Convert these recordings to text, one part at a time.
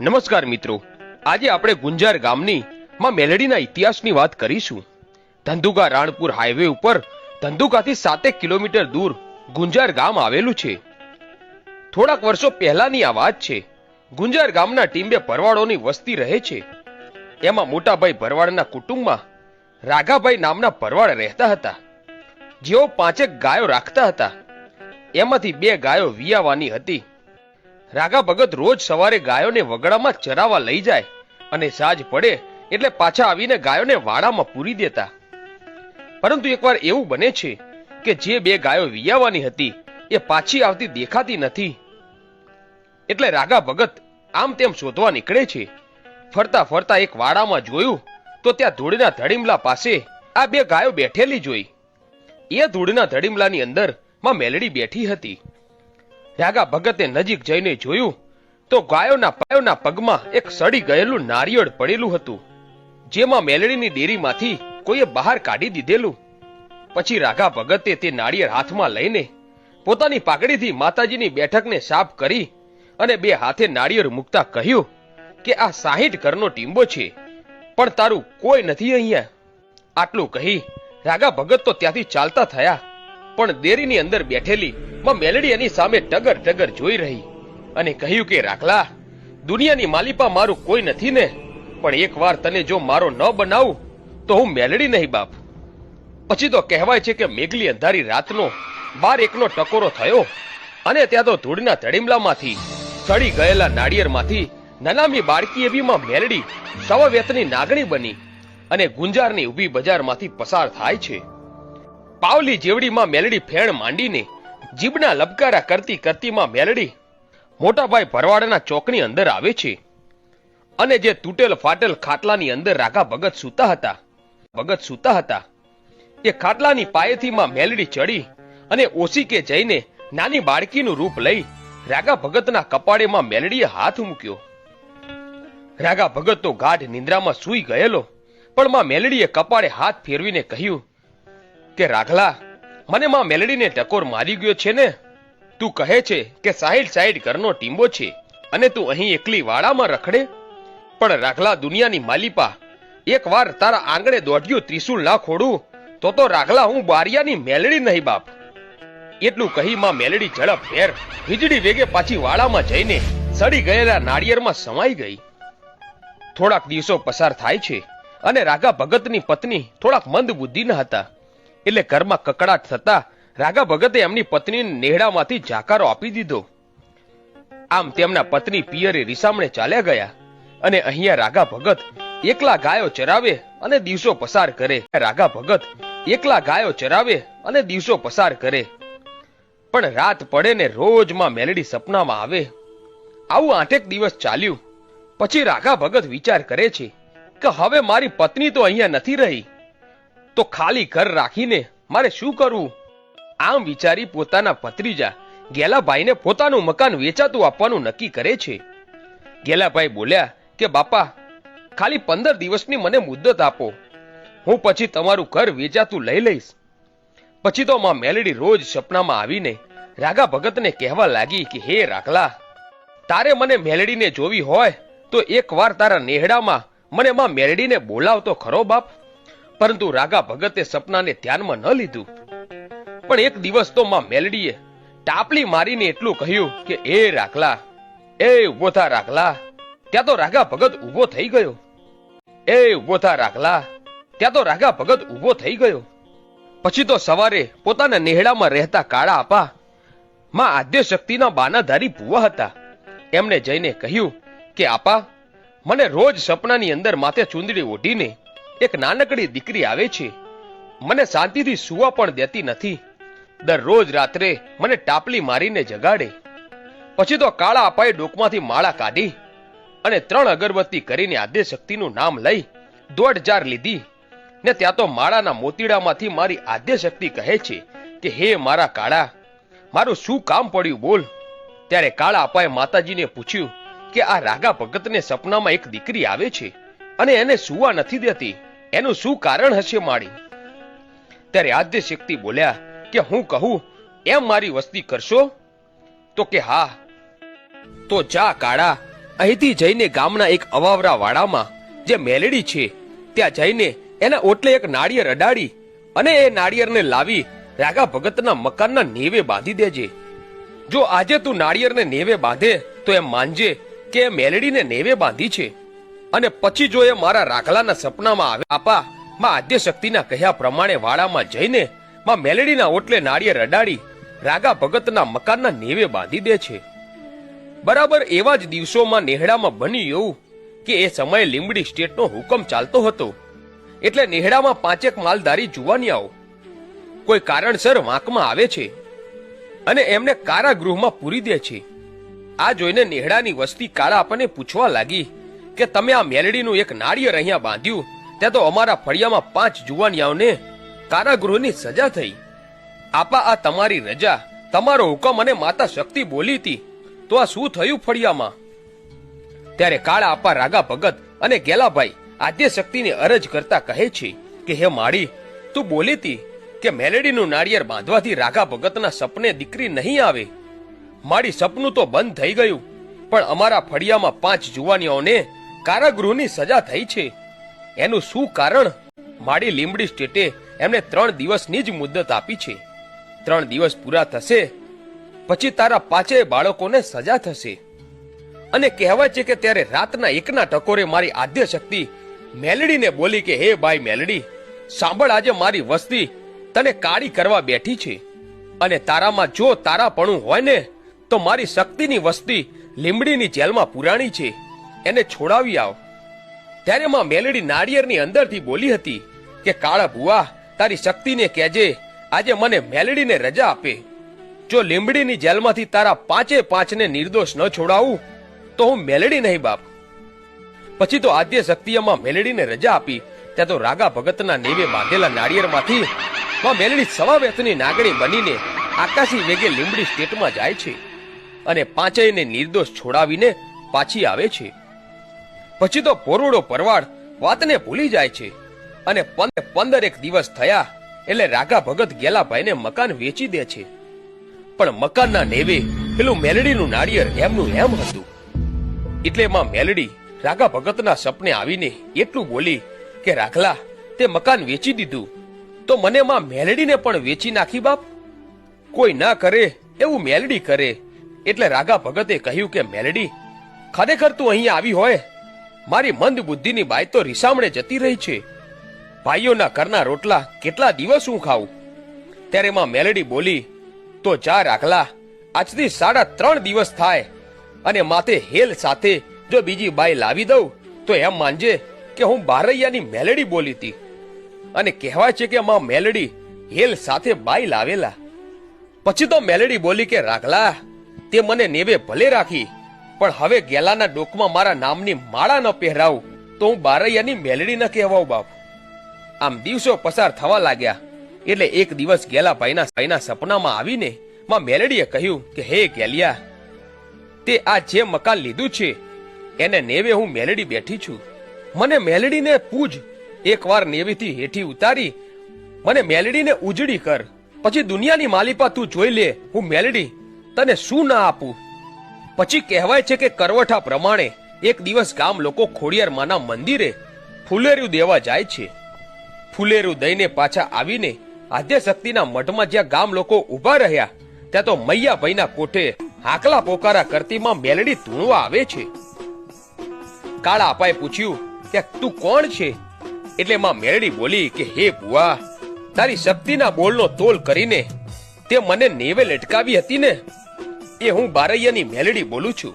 નમસ્કાર મિત્રો. આજે આપણે ગુંજાર ગામની માં મેલડીના ઇતિહાસની વાત કરીશું. ધંધુકા રાણપુર હાઈવે ઉપર ધંધુકાથી સાતેક કિલોમીટર દૂર ગુંજાર ગામ આવેલું છે. થોડાક વર્ષો પહેલાની આ વાત છે. ગુંજાર ગામના ટીમ્બે ભરવાડોની વસ્તી રહે છે. એમાં મોટાભાઈ ભરવાડના કુટુંબમાં રાઘાભાઈ નામના ભરવાડ રહેતા હતા. જેઓ પાંચેક ગાયો રાખતા હતા. એમાંથી બે ગાયો વિયાવાની હતી. રાગા ભગત રોજ સવારે ગાયોને વગડામાં ચરાવા લઈ જાય અને સાજ પડે એટલે પાછા આવીને ગાયોને વાડામાં પૂરી દેતા. પરંતુ એકવાર એવું બને છે કે જે બે ગાયો વિયાવાની હતી, એ પાછી આવતી દેખાતી નથી. એટલે રાગા ભગત આમ તેમ શોધવા નીકળે છે. ફરતા ફરતા એક વાડામાં જોયું તો ત્યાં ધૂળના ધડીમલા પાસે આ બે ગાયો બેઠેલી જોઈ. એ ધૂળના ધડીમલાની અંદરમાં મેલડી બેઠી હતી. રાગા ભગતે નજીક જઈને જોયું તો ગાયોના પાયોના પગમાં એક સડી ગયેલું નારિયેળ પડેલું હતું, જેમાં મેલડીની ડેરીમાંથી કોઈએ બહાર કાઢી દીધેલું. પછી રાઘા ભગતે તે નાળિયેર હાથમાં લઈને પોતાની પાઘડીથી માતાજીની બેઠકને સાફ કરી અને બે હાથે નાળિયેર મૂકતા કહ્યું કે આ સાહીઠ ઘરનો ટીંબો છે, પણ તારું કોઈ નથી અહીંયા. આટલું કહી રાગા ભગત તો ત્યાંથી ચાલતા થયા. પણ દેરીની અંદર બેઠેલી માં મેલડી એની સામે ટગર ટગર જોઈ રહી અને કહ્યું કે, રાખલા, દુનિયાની માલિપા મારું કોઈ નથી ને, પણ એકવાર તને જો મારો ન બનાવું, તો હું મેલડી નહીં, બાપ. પછી તો કહેવાય છે કે મેઘલી અંધારી રાતનો બાર એકનો ટકોરો થયો અને ત્યાં તો ધૂળના તડીમલામાંથી સડી ગયેલા નાળિયેરમાંથી નનામી બાળકી એવી માં મેલડી સવા વેતની નાગણી બની અને ગુંજારની ઊભી બજારમાંથી પસાર થાય છે. પાવલી જેવડીમાં મેલડી ફેણ માંડીને જીભના લબકારા કરતી કરતીમાં મેલડી મોટાભાઈ ભરવાડના ચોકની અંદર આવે છે અને જે તૂટેલ ફાટેલ ખાટલાની અંદર રાઘા ભગત સૂતા હતા, ભગત સૂતા હતા, એ ખાટલાની પાયેથી માં મેલડી ચડી અને ઓસીકે જઈને નાની બાળકીનું રૂપ લઈ રાગા ભગતના કપાળેમાં મેલડીએ હાથ મૂક્યો. રાગા ભગત તો ગાઢ નિંદ્રામાં સૂઈ ગયેલો, પણ માં મેલડીએ કપાળે હાથ ફેરવીને કહ્યું કે રાઘલા, મને માં મેલડીને ટકોર મારી ગયો છે ને? તું કહે છે કે સાઈડ સાઈડ ઘરનો ટીંબો છે અને તું અહીં એકલી વાડામાં રખડે? પણ રાઘલા દુનિયાની માલિપા એક વાર તારા આંગણે દોઢ્યું ત્રિશુલ ના ખોડું તો તો રાઘલા હું બારિયાની મેલડી નહીં બાપ. એટલું કહી માં મેલડી ઝડપ ફેર વીજળી વેગે પાછી વાડામાં જઈને સડી ગયેલા નાળિયેરમાં સમાઈ ગઈ. થોડાક દિવસો પસાર થાય છે અને રાગા ભગતની પત્ની થોડાક મંદ બુદ્ધિના હતા. એટલે ઘરમાં કકડાટ થતા રાગા ભગતે એમની પત્નીને નેહડામાંથી જાકારો આપી દીધો. આમ તેમના પત્ની પિયરે રીસામણે ચાલ્યા ગયા અને અહીંયા રાગા ભગત એકલા ગાયો ચરાવે અને દિવસો પસાર કરે. રાગા ભગત એકલા ગાયો ચરાવે અને દિવસો પસાર કરે. પણ રાત પડે ને રોજમાં મેલડી સપનામાં આવે. આવું આઠેક દિવસ ચાલ્યું. પછી રાઘા ભગત વિચાર કરે છે કે હવે મારી પત્ની તો અહીંયા નથી રહી. તો ખાલી ઘર રાખીને મારે શું કરવું? આમ વિચારી પોતાના ભત્રીજા ગેલાભાઈને પોતાનું મકાન વેચાતું આપવાનું નક્કી કરે છે. ગેલાભાઈ બોલ્યા કે, બાપા, ખાલી પંદર દિવસની મને મુદ્દત આપો. હું પછી તમારું ઘર વેચાતું લઈ લઈશ. પછી તો માં મેલડી રોજ સપનામાં આવીને રાગા ભગતને કહેવા લાગી કે, હે રાખલા તારે મને મેલડીને જોવી હોય તો એકવાર તારા નેહડામાં મને માં મેલડીને બોલાવતો ખરો બાપ. પરંતુ રાગા ભગતે સપનાને ધ્યાનમાં ન લીધું. પણ એક દિવસ તો માં મેલડીએ ટાપલી મારીને એટલું કહ્યું કે, એ રાખલા એ ઊભો થા રાખલા ત્યાં તો રાગા ભગત ઊભો થઈ ગયો. એ ઊભો થા રાખલા ત્યાં તો રાગા ભગત ઊભો થઈ ગયો. પછી તો સવારે પોતાના નેહડામાં રહેતા કાળા આપા માં આદ્ય શક્તિના બાનાધારી ભુવા હતા. એમને જઈને કહ્યું કે, આપા, મને રોજ સપનાની અંદર માથે ચૂંદડી ઓઢીને એક નાનકડી દીકરી આવે છે. મને શાંતિથી સુવા પણ દેતી નથી. દરરોજ રાત્રે મને ટાપલી મારીને જગાડે. પછી તો કાળા અપાએ ડોકમાંથી માળા કાઢી અને ત્રણ અગરબત્તી કરીને આદ્ય શક્તિનું નામ લઈ દોઢ જાર લીધી. ને ત્યાં તો માળાના મોતીડામાંથી મારી આદ્ય શક્તિ કહે છે કે, હે મારા કાળા, મારું શું કામ પડ્યું બોલ. ત્યારે કાળા અપાએ માતાજીને પૂછ્યું કે, આ રાગા ભગતને સપનામાં એક દીકરી આવે છે? અને એને સુવા નથી દેતી. એનું શું કારણ હશે માળી? ત્યારે આદ્ય શક્તિ બોલ્યા, કે હું કહું, એમ મારી વસ્તી કરશો? તો કે, હા. તો જા કાળા, અહીંથી જઈને ગામના એક અવાવરા વાડામાં, જે મેલેડી છે, ત્યાં જઈને એના ઓટલે એક નાળિયેર અડાડી અને એ નાળિયેરને લાવી રાગા ભગતના મકાનના નેવે બાંધી દેજે. જો આજે તું નાળિયેરને નેવે બાંધે, તો એમ માનજે કે મેલડીને નેવે બાંધી છે. અને પછી જો એ મારા રાખલાના સપનામાં આવે, આપા, માં આદ્ય શક્તિના કહ્યા પ્રમાણે વાડામાં જઈને માં મેલેડીના ઓટલે નાળિયેર રડાડી રાગા ભગતના મકાનના નેવે બાંધી દે છે. બરાબર એવા જ દિવસોમાં નેહડામાં બન્યું એવું કે એ સમયે લીંબડી સ્ટેટનો હુકમ ચાલતો હતો. એટલે નેહડામાં પાંચેક માલધારી જુવાનિયાઓ કોઈ કારણસર વાંકમાં આવે છે અને એમને કારાગૃહમાં પૂરી દે છે. આ જોઈને નેહડાની વસ્તી કાળા આપણને પૂછવા લાગી કે તમે આ મેલડીનું એક નાળિયેર અહીંયા બાંધ્યું ત્યાં તો અમારા ફળિયામાં પાંચ જુવાનિયાઓને કારાગૃહની સજા થઈ. આપા આ તમારી રજા, તમારો હુકમ અને માતા શક્તિ બોલી હતી. તો આ શું થયું ફળિયામાં? ત્યારે કાળા આપા રાગા ભગત અને ગેલાભાઈ આદ્ય શક્તિને અરજ કરતા કહે છે કે, હે માળી, તું બોલી હતી કે મેલેડીનું નાળિયેર બાંધવાથી રાગા ભગતના સપને દીકરી નહીં આવે? મારી સપનું તો બંધ થઈ ગયું, પણ અમારા ફળિયામાં પાંચ જુવાનીઓને કારાગૃહની સજા થઈ છે. એનું શું કારણ? માડી લીંબડી સ્ટેટે એમને ત્રણ દિવસની જ મુદ્દત આપી છે. ત્રણ દિવસ પૂરા થશે, પછી તારા પાંચે બાળકોને સજા થશે. અને કહેવાય છે કે ત્યારે રાતના એકના ટકોરે મારી આદ્ય શક્તિ મેલડીને બોલી કે, હે ભાઈ મેલડી, સાંભળ આજે મારી વસ્તી તને કાળી કરવા બેઠી છે. અને તારામાં જો તારાપણું હોય ને, તો મારી શક્તિની વસ્તી લીમડીની જેલમાં પુરાણી છે. એને છોડાવી આવ. ત્યારે માં મેલડી નાળિયેરની અંદરથી બોલી હતી કે, કાળા ભુવા, તારી શક્તિને કહેજે, આજે મને મેલડીને રજા આપે. જો લીંબડીની જેલમાંથી તારા પાંચે પાંચને નિર્દોષ ન છોડાવું, તો હું મેલડી નહીં, બાપ. પછી તો આદ્ય શક્તિમાં મેલડીને રજા આપી. ત્યાં તો રાગા ભગતના નેવે બાંધેલા નાળિયેરમાંથી માં મેલડી સવા વેતની નાગણી બનીને આકાશી વેગે લીંબડી સ્ટેટમાં જાય છે અને પાંચેયને નિર્દોષ છોડાવીને પાછી આવે છે. પછી તો પોરોડો પરવાડ વાતને ભૂલી જાય છે. અને પંદર એક દિવસ થયા એટલે રાગા ભગત ગેલાભાઈને મકાન વેચી દે છે. પણ મકાનના નેવે પેલું મેલડીનું નાળિયેર એમનું એમ હતું. એટલે માં મેલડી રાગા ભગતના સપને આવીને એટલું બોલી કે રાખલા તે મકાન વેચી દીધું. તો મને માં મેલડીને પણ વેચી નાખી બાપ. કોઈ ના કરે એવું મેલડી કરે. એટલે રાગા ભગતે કહ્યું કે, મેલડી, ખરેખર તું અહીંયા આવી હોય મારી મંદ બુદ્ધિની બાઈ તો રીસામણે જતી રહી છે. ભાઈઓના ઘરના રોટલા કેટલા દિવસ હું ખાઉં? ત્યારે માં મેલડી બોલી, તો જા રાખલા આજથી સાડા ત્રણ દિવસ થાય અને માથે હેલ સાથે જો બીજી બાઈ લાવી દઉં, તો એમ માનજે કે હું બારૈયાની મેલડી બોલી હતી અને કહેવાય છે કે માં મેલડી હેલ સાથે બાઈ લાવેલા. પછી તો મેલડી બોલી કે રાખલા તે મને નેવે ભલે રાખી પણ હવે ગેલાના ડોકમાં મારા નામની માળા ન પહેરાવું, તો હું બારૈયાની મેલડી ન કહેવાઉં બાપ. આમ દિવસો પસાર થવા લાગ્યા, એટલે એક દિવસ ગેલાભાઈના ભાઈના સપનામાં આવીને માં મેલડીએ કહ્યું કે, હે ગેલિયા, તે આ જે મકાન લીધું છે, એને નેવે હું મેલડી બેઠી છું. મને મેલડીને પૂજ, એકવાર નેવીથી હેઠી ઉતારી, મને મેલડીને ઉજળી કર. પછી દુનિયાની માલિપા તું જોઈ લે, હું મેલડી, તને શું ના આપું? પછી કહેવાય છે કે કરવઠા પ્રમાણે એક દિવસ ગામ લોકો ખોડિયારમાના મંદિરે ફુલેરું દેવા જાય છે. ફુલેરું દઈને પાછા આવીને આદ્યશક્તિના મઠમાં જ્યાં ગામ લોકો ઊભા રહ્યા, ત્યાં તો મૈયાભાઈના કોઠે હાકલા પોકારા કરતીમાં મેલડી ધૂણવા આવે છે. કાળા અપાએ પૂછ્યું કે તું કોણ છે? એટલે માં મેલડી બોલી કે, હે બુઆ તારી શક્તિના બોલનો તોલ કરીને તે મને નેવે લટકાવી હતી ને? એ હું બારૈયાની મેલડી બોલું છું.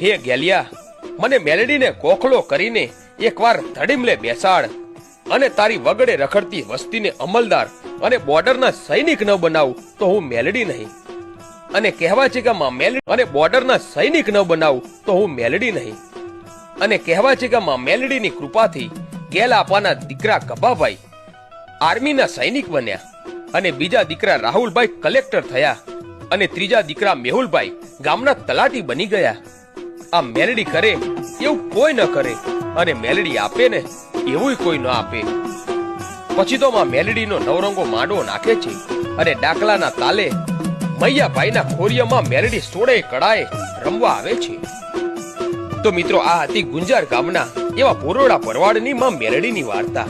હે ગેલિયા, મને મેલડીને કોખલો કરીને એકવાર ધડીમલે બેસાડ અને તારી વગડે રખડતી વસ્તીને અમલદાર અને બોર્ડરના સૈનિક ન બનાવું તો હું મેલડી નહીં. અને કહેવા છે કે માં મેલડી અને બોર્ડરના સૈનિક ન બનાવું તો હું મેલડી નહીં. અને કહેવા છે કે માં મેલડીની કૃપાથી ગેલ આપાના દીકરા કબાભાઈ આર્મીના સૈનિક બન્યા અને બીજા દીકરા રાહુલભાઈ કલેક્ટર થયા. અને ત્રીજા દીકરા મેહુલભાઈ ગામના તલાટી બની ગયા. આ મેલડી કરે એવું કોઈ ન કરે અને મેલડી આપે ને એવું કોઈ ન આપે. પછી તો માં મેલડીનો નવરંગો માંડવો નાખે છે અને ડાકલાના તાલે મૈયાભાઈના ખોરિયામાં મેલડી સોળે કડાએ રમવા આવે છે. તો મિત્રો આ હતી ગુંજાર ગામના એવા પોરોડા ભરવાડની માં મેલડીની વાર્તા.